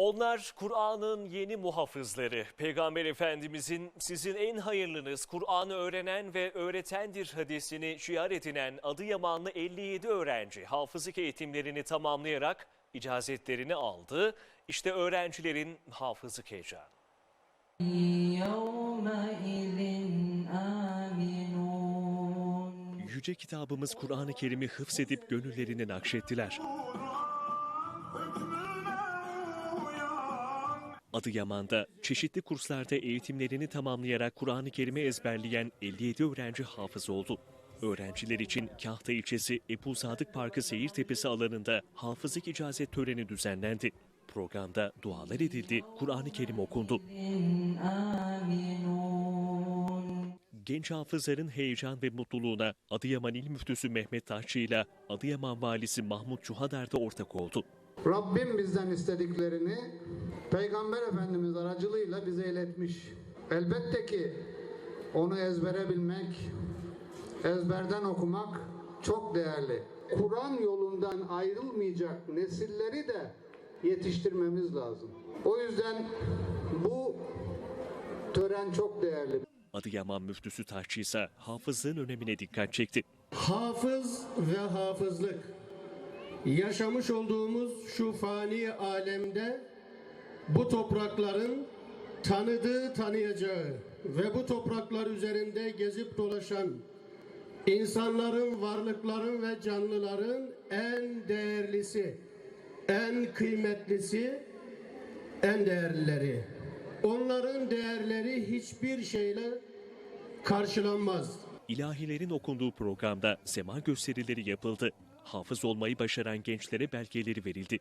Onlar Kur'an'ın yeni muhafızları. Peygamber Efendimizin sizin en hayırlınız Kur'an'ı öğrenen ve öğretendir hadisini şiar edinen Adıyamanlı 57 öğrenci hafızlık eğitimlerini tamamlayarak icazetlerini aldı. İşte öğrencilerin hafızlık heyecanı. Yüce kitabımız Kur'an-ı Kerim'i hıfzedip gönüllerine nakşettiler. Adıyaman'da çeşitli kurslarda eğitimlerini tamamlayarak Kur'an-ı Kerim'i ezberleyen 57 öğrenci hafız oldu. Öğrenciler için Kahta ilçesi Ebu Sadık Parkı Seyir Tepesi alanında hafızlık icazet töreni düzenlendi. Programda dualar edildi, Kur'an-ı Kerim okundu. Amin. Genç hafızların heyecan ve mutluluğuna Adıyaman İl Müftüsü Mehmet Taşçı ile Adıyaman Valisi Mahmut Çuhadar da ortak oldu. Rabbim bizden istediklerini Peygamber Efendimiz aracılığıyla bize iletmiş. Elbette ki onu ezbere bilmek, ezberden okumak çok değerli. Kur'an yolundan ayrılmayacak nesilleri de yetiştirmemiz lazım. O yüzden bu tören çok değerli. Adıyaman Müftüsü Taşçı ise hafızlığın önemine dikkat çekti. Hafız ve hafızlık. Yaşamış olduğumuz şu fani alemde bu toprakların tanıdığı, tanıyacağı ve bu topraklar üzerinde gezip dolaşan insanların, varlıkların ve canlıların en değerlisi, en kıymetlisi, en değerlileri. Onların değerleri hiçbir şeyle karşılanmaz. İlahilerin okunduğu programda sema gösterileri yapıldı. Hafız olmayı başaran gençlere belgeleri verildi.